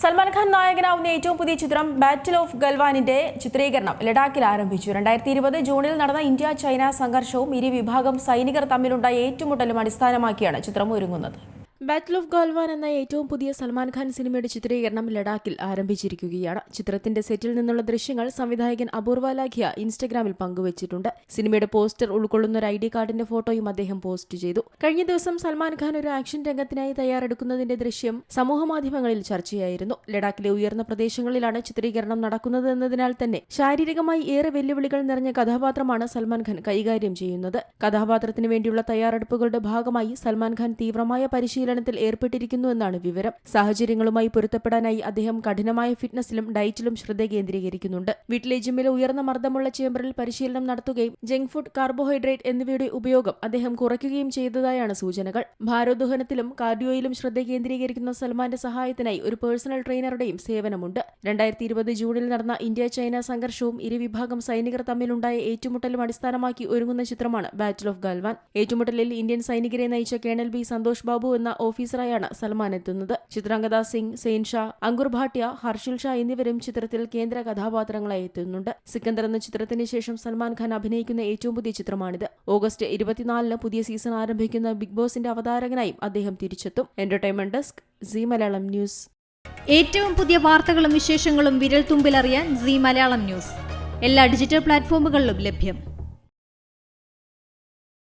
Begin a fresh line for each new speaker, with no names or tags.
സൽമാൻ ഖാൻ നായകനാവുന്ന ഏറ്റവും പുതിയ ചിത്രം ബാറ്റിൽ ഓഫ് ഗൽവാനിന്റെ ചിത്രീകരണം ലഡാക്കിൽ ആരംഭിച്ചു. രണ്ടായിരത്തി ഇരുപത് ജൂണിൽ നടന്ന ഇന്ത്യ ചൈന സംഘർഷവും ഇരു വിഭാഗം സൈനികർ തമ്മിലുണ്ടായ ഏറ്റുമുട്ടലും അടിസ്ഥാനമാക്കിയാണ് ചിത്രം ഒരുങ്ങുന്നത്. ബാറ്റിൽ ഓഫ് ഗാൽവാൻ എന്ന ഏറ്റവും പുതിയ സൽമാൻ ഖാൻ സിനിമയുടെ ചിത്രീകരണം ലഡാക്കിൽ ആരംഭിച്ചിരിക്കുകയാണ്. ചിത്രത്തിന്റെ സെറ്റിൽ നിന്നുള്ള ദൃശ്യങ്ങൾ സംവിധായകൻ അപൂർവ ലാഖിയ ഇൻസ്റ്റഗ്രാമിൽ പങ്കുവച്ചിട്ടുണ്ട്. സിനിമയുടെ പോസ്റ്റർ ഉൾക്കൊള്ളുന്ന ഒരു ഐ ഡി കാർഡിന്റെ ഫോട്ടോയും അദ്ദേഹം പോസ്റ്റ് ചെയ്തു. കഴിഞ്ഞ ദിവസം സൽമാൻ ഖാൻ ഒരു ആക്ഷൻ രംഗത്തിനായി തയ്യാറെടുക്കുന്നതിന്റെ ദൃശ്യം സമൂഹമാധ്യമങ്ങളിൽ ചർച്ചയായിരുന്നു. ലഡാക്കിലെ ഉയർന്ന പ്രദേശങ്ങളിലാണ് ചിത്രീകരണം നടക്കുന്നത് എന്നതിനാൽ തന്നെ ശാരീരികമായി ഏറെ വെല്ലുവിളികൾ നിറഞ്ഞ കഥാപാത്രമാണ് സൽമാൻ ഖാൻ കൈകാര്യം ചെയ്യുന്നത്. കഥാപാത്രത്തിന് വേണ്ടിയുള്ള തയ്യാറെടുപ്പുകളുടെ ഭാഗമായി സൽമാൻ ഖാൻ തീവ്രമായ പരിശീലനത്തിൽ ഏർപ്പെട്ടിരിക്കുന്നുവെന്നാണ് വിവരം. സാഹചര്യങ്ങളുമായി പൊരുത്തപ്പെടാനായി അദ്ദേഹം കഠിനമായ ഫിറ്റ്നസിലും ഡയറ്റിലും ശ്രദ്ധ കേന്ദ്രീകരിക്കുന്നുണ്ട്. വീട്ടിലെ ജിമ്മിലെ ഉയർന്ന മർദ്ദമുള്ള ചേംബറിൽ പരിശീലനം നടത്തുകയും ജങ്ക് ഫുഡ് കാർബോഹൈഡ്രേറ്റ് എന്നിവയുടെ ഉപയോഗം അദ്ദേഹം കുറയ്ക്കുകയും ചെയ്തതായാണ് സൂചനകൾ. ഭാരോദ്വഹനത്തിലും കാർഡിയോയിലും ശ്രദ്ധ കേന്ദ്രീകരിക്കുന്ന സൽമാന്റെ സഹായത്തിനായി ഒരു പേഴ്സണൽ ട്രെയിനറുടെയും സേവനമുണ്ട്. രണ്ടായിരത്തി ഇരുപത് ജൂണിൽ നടന്ന ഇന്ത്യ ചൈന സംഘർഷവും ഇരുവിഭാഗം സൈനികർ തമ്മിലുണ്ടായ ഏറ്റുമുട്ടലും അടിസ്ഥാനമാക്കി ഒരുങ്ങുന്ന ചിത്രമാണ് ബാറ്റിൽ ഓഫ് ഗാൽവാൻ ഏറ്റുമുട്ടലിൽ ഇന്ത്യൻ സൈനികരെ നയിച്ച കേണൽ ബി സന്തോഷ് ബാബു എന്ന ഓഫീസറായാണ് സൽമാൻ എത്തുന്നത്. ചിത്രാംഗത സിംഗ് സെയിൻ ഷാ അങ്കുർ ഭാട്ടിയ ഹർഷിൽ ഷാ എന്നിവരും ചിത്രത്തിൽ കേന്ദ്ര കഥാപാത്രങ്ങളായി എത്തുന്നുണ്ട്. സിക്കന്ദർ എന്ന ചിത്രത്തിന് ശേഷം സൽമാൻ ഖാൻ അഭിനയിക്കുന്ന ഏറ്റവും പുതിയ ചിത്രമാണിത്. ഓഗസ്റ്റ് ഇരുപത്തിനാലിന് പുതിയ സീസൺ ആരംഭിക്കുന്ന ബിഗ് ബോസിന്റെ അവതാരകനായും അദ്ദേഹം തിരിച്ചെത്തും. Entertainment desk Zee Malayalam news.
ഏറ്റവും പുതിയ വാർത്തകളും വിശേഷങ്ങളും വിരൽ തുമ്പിലറിയാൻ സി മലയാളം ന്യൂസ്. എല്ലാ ഡിജിറ്റൽ പ്ലാറ്റ്ഫോമുകളിലും ലഭ്യം.